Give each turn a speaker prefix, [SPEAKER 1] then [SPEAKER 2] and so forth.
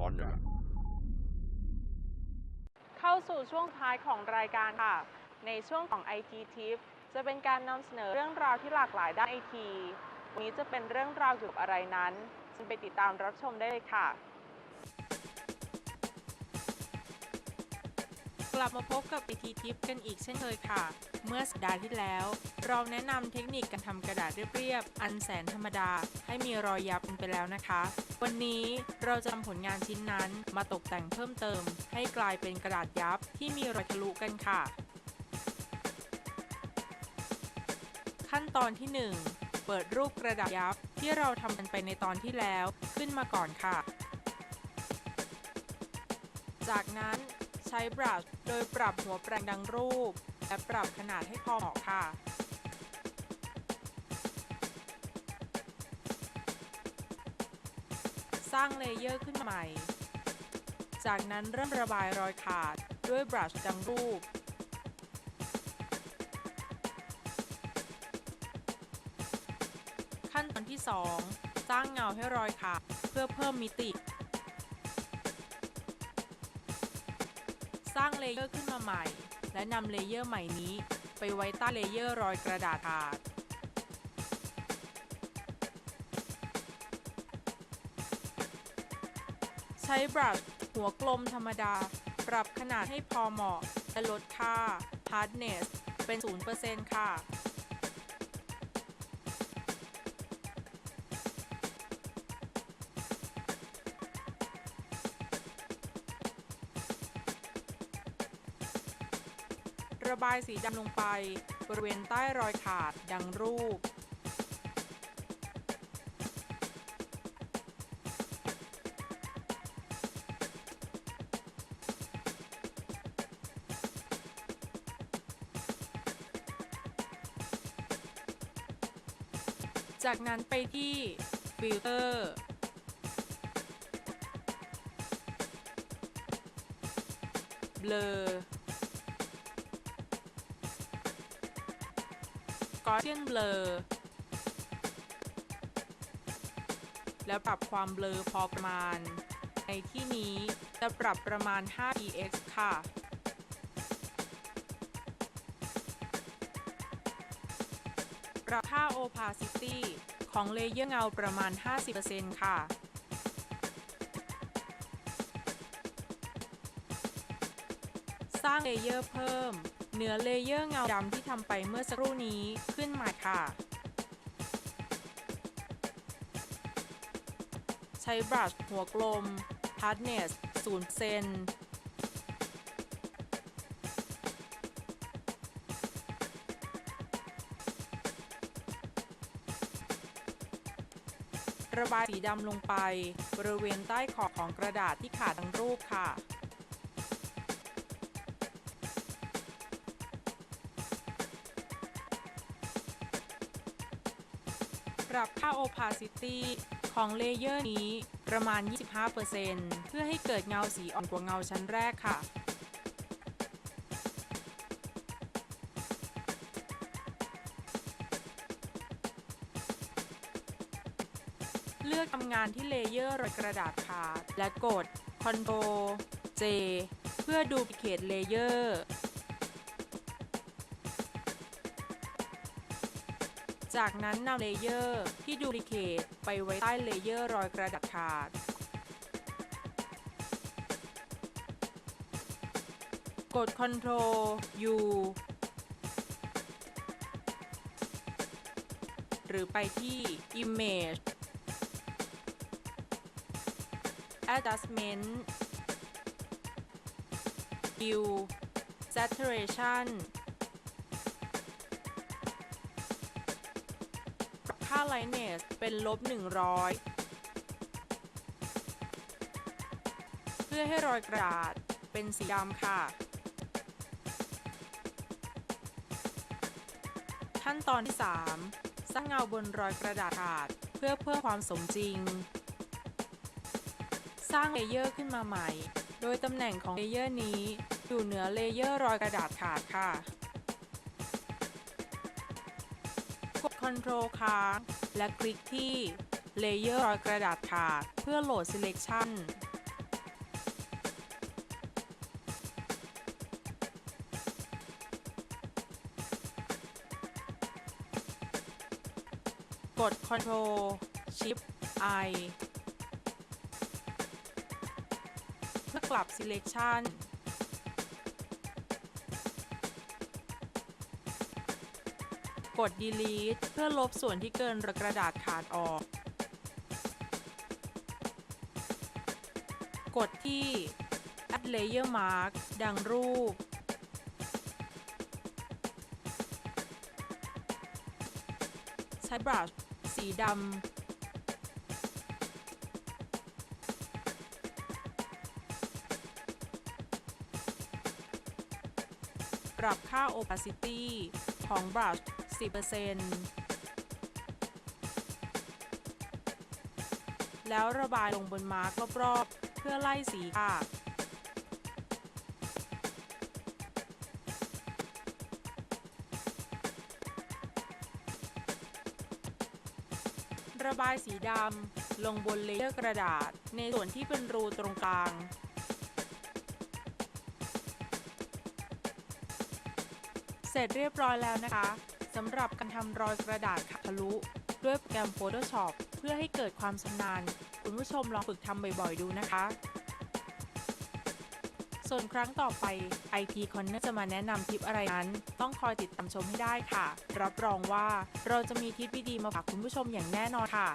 [SPEAKER 1] ก่อนเนี่
[SPEAKER 2] เข้าสู่ช่วงท้ายของรายการค่ะ ในช่วงของ IT Tip จะเป็นการนำเสนอเรื่องราวที่หลากหลายด้านไอที วันนี้จะเป็นเรื่องราวเกี่ยวกับอะไรนั้นจึงไปติดตามรับชมได้เลยค่ะ
[SPEAKER 3] กลับมาพบกับ IT Tip กันอีกเช่นเคยค่ะ เมื่อสัปดาห์ที่แล้ว เราแนะนำเทคนิคการทำกระดาษเรียบๆ อันแสนธรรมดา ให้มีรอยยับกันไปแล้วนะคะ วันนี้เราจะนำผลงานชิ้นนั้นมาตกแต่งเพิ่มเติม ให้กลายเป็นกระดาษยับที่มีรอยทะลุกันค่ะ ขั้นตอนที่ 1 เปิดรูปกระดาษยับที่เราทำกันไปในตอนที่แล้วขึ้นมาก่อนค่ะ จากนั้น ใช้บรัชโดยปรับหัวแปรงดังรูป และปรับขนาดให้พอเหมาะค่ะ สร้างเลเยอร์ขึ้นมาใหม่ จากนั้นเริ่มระบายรอยขาดด้วยบรัชดังรูปขั้นตอนที่ 2 สร้างเงาให้รอยขาดเพื่อเพิ่มมิติ สร้างเลเยอร์ขึ้นมาใหม่ และนำเลเยอร์ใหม่นี้ ไปไว้ใต้เลเยอร์รอยกระดาษขาดใช้บรัชหัวกลมธรรมดา ปรับขนาดให้พอเหมาะและลดค่า hardness เป็น 0%ค่ะ ระบายสีดำลงไป บริเวณใต้รอยขาดดังรูป จากนั้นไปที่ฟิลเตอร์เบลอ กอเชียนเบลอแล้วปรับความเบลอพอประมาณ ในที่นี้จะปรับประมาณ 5px ค่ะ ปรับค่า opacity ของเลเยอร์เงาประมาณ 50%ค่ะสร้างเลเยอร์เพิ่ม เหนือเลเยอร์เงาดำที่ทำไปเมื่อสักครู่นี้ขึ้นมาค่ะ ใช้บรัชหัวกลม hardness 0เซนระบายสีดำลงไป บริเวณใต้ขอบของกระดาษที่ขาดทั้งรูปค่ะ ปรับค่า opacity ของเลเยอร์นี้ประมาณ 25%เพื่อให้เกิดเงาสีอ่อนกว่าเงาชั้นแรกค่ะ เลือกทำงานที่เลเยอร์รอยกระดาษขาด และกด Ctrl J เพื่อดูพิเคทเลเยอร์ จากนั้นนำเลเยอร์ที่ดูพิเคทไปไว้ใต้เลเยอร์รอยกระดาษขาด กด Ctrl U หรือไปที่ Image Adjustment Hue Saturation า Lightness เป็นลบ 100 เพื่อให้รอยกระดาษเป็นสีดำค่ะ ขั้นตอนที่ 3 สร้างเงาบนรอยกระดาษขาดเพื่อเพิ่มความสมจริง สร้างเลเยอร์ขึ้นมาใหม่ โดยตำแหน่งของเลเยอร์นี้อยู่เหนือเลเยอร์รอยกระดาษขาดค่ะ Ctrl ค้าง และคลิกที่ Layer รอยกระดาษขาด เพื่อโหลด Selection กด Ctrl Shift I เพื่อกลับ Selection กด delete เพื่อลบส่วนที่เกินกระดาษขาดออก กดที่ add layer mask ดังรูป ใช้บรัชสีดำปรับค่า opacity ของบลัช 64%แล้วระบายลงบนมาร์กรอบๆ เพื่อไล่สีค่ะระบายสีดำลงบนเลเยอร์กระดาษในส่วนที่เป็นรูตรงกลาง เสร็จเรียบร้อยแล้วนะคะ สำหรับการทำรอยกระดาษขัดทะลุด้วยโปรแกรม Photoshop เพื่อให้เกิดความชำนาญ คุณผู้ชมลองฝึกทำบ่อยๆ ดูนะคะ ส่วนครั้งต่อไป IT Corner จะมาแนะนำทิปอะไรนั้น ต้องคอยติดตามชมให้ได้ค่ะ รับรองว่าเราจะมีทิปดีๆมาฝากคุณผู้ชมอย่างแน่นอนค่ะ